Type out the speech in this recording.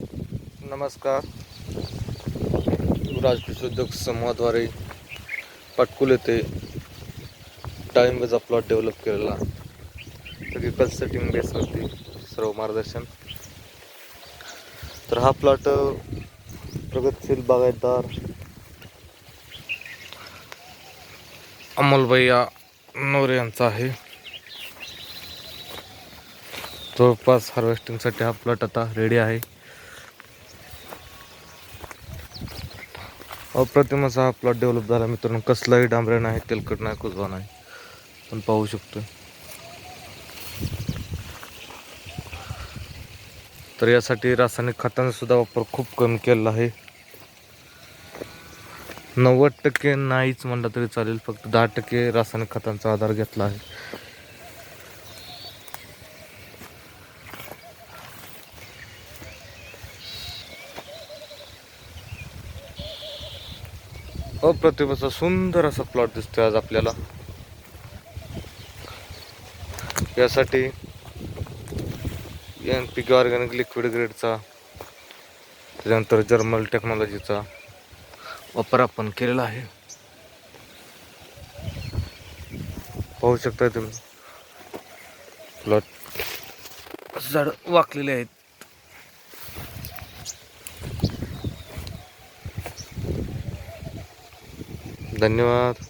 नमस्कार. राजकृषी उद्योग समूहाद्वारे पाटकुल येथे डाळिंबाचा प्लॉट डेव्हलप केलेला. ॲग्रिकल्चर सेटिंग बेसवरती सर्व मार्गदर्शन. तर हा प्लॉट प्रगतशील बागायतदार अमोलभैया नवरे यांचा आहे. जवळपास हार्वेस्टिंगसाठी हा प्लॉट आता रेडी आहे. अप्रतिम असा हा प्लॉट डेव्हलप झाला. मित्रांनो कसलाही डांबरे नाही तेलकट नाही कुजवा नाही. पण पाहू शकतो तर यासाठी रासायनिक खतांचा सुद्धा वापर खूप कमी केलेला आहे. नव्वद टक्के नाहीच म्हणलं तरी चालेल. फक्त दहा टक्के रासायनिक खतांचा आधार घेतला आहे. अप्रतिम असा सुंदर असा प्लॉट दिसतोय आज आपल्याला. यासाठी N P K organic liquid ग्रेडचा त्याच्यानंतर जर्मल टेक्नॉलॉजीचा वापर आपण केलेला आहे. पाहू शकता तुम्ही. प्लॉट झाड वाकलेले आहेत. धन्यवाद.